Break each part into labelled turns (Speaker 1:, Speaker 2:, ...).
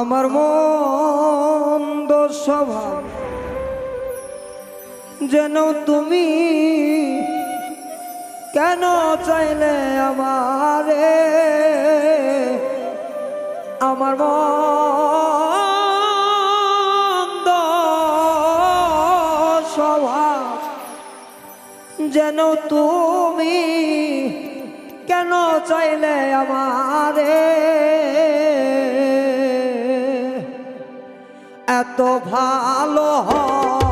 Speaker 1: আমার মন্দ স্বভাব যেন তুমি কেন চাইলে আমারে? আমার মন্দ স্বভাব যেন তুমি কেন চাইলে আমারে? এত ভালো হয়।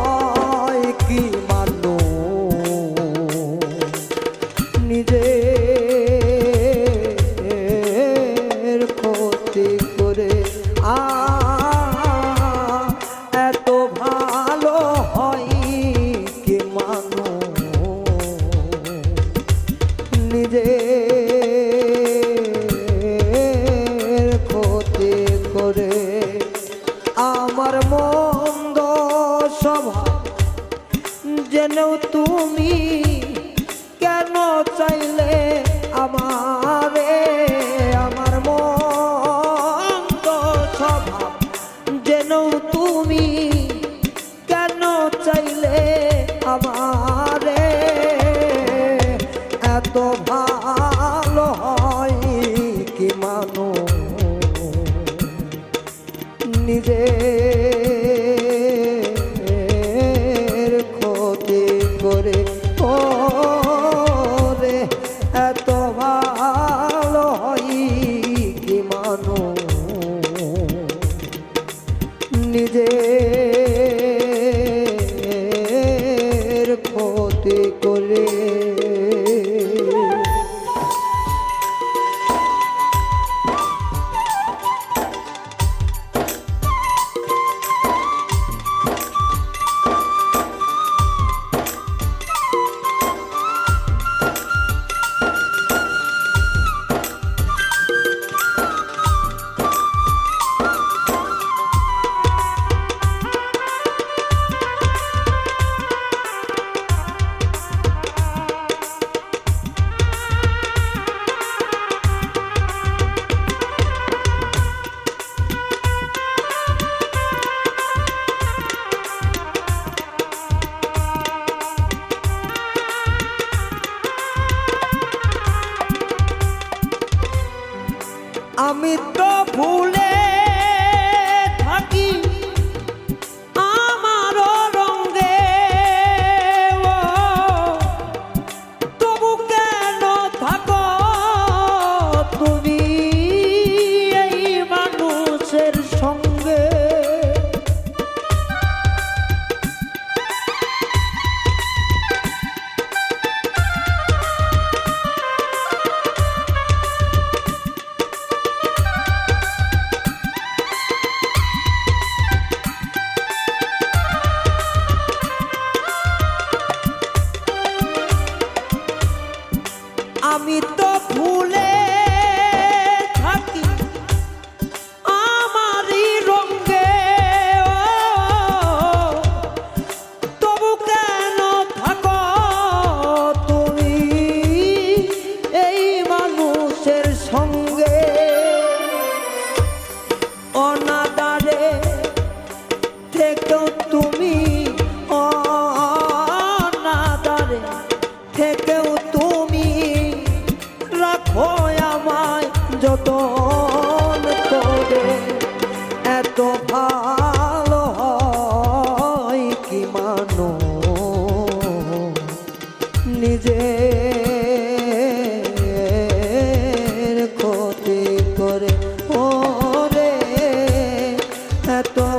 Speaker 1: যেন তুমি কেন চাইলে আমারে? আমার মন্দ স্বভাব। যেন তুমি কেন চাইলে আমারে? এত ভালো হয় কি মানো নিজের আমি তো ভুলে এত ভালো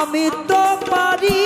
Speaker 1: আমি তো পারি।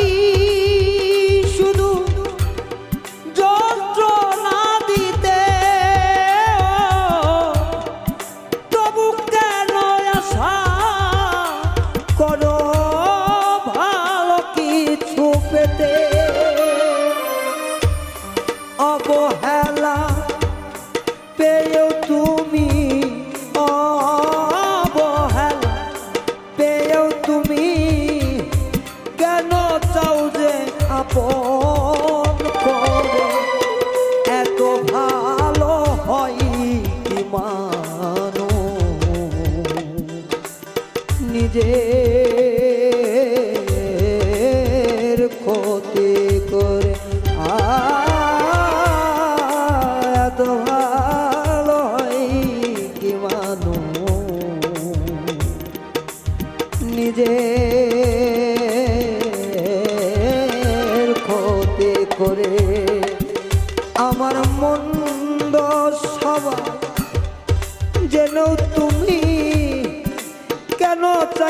Speaker 1: por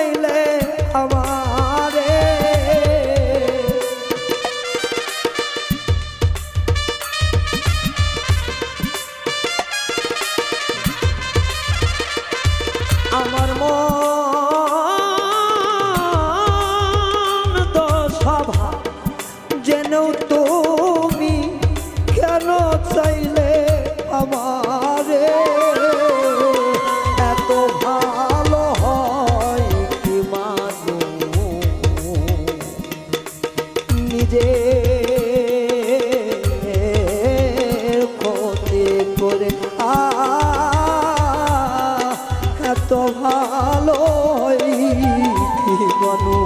Speaker 1: কেন কি মানুষ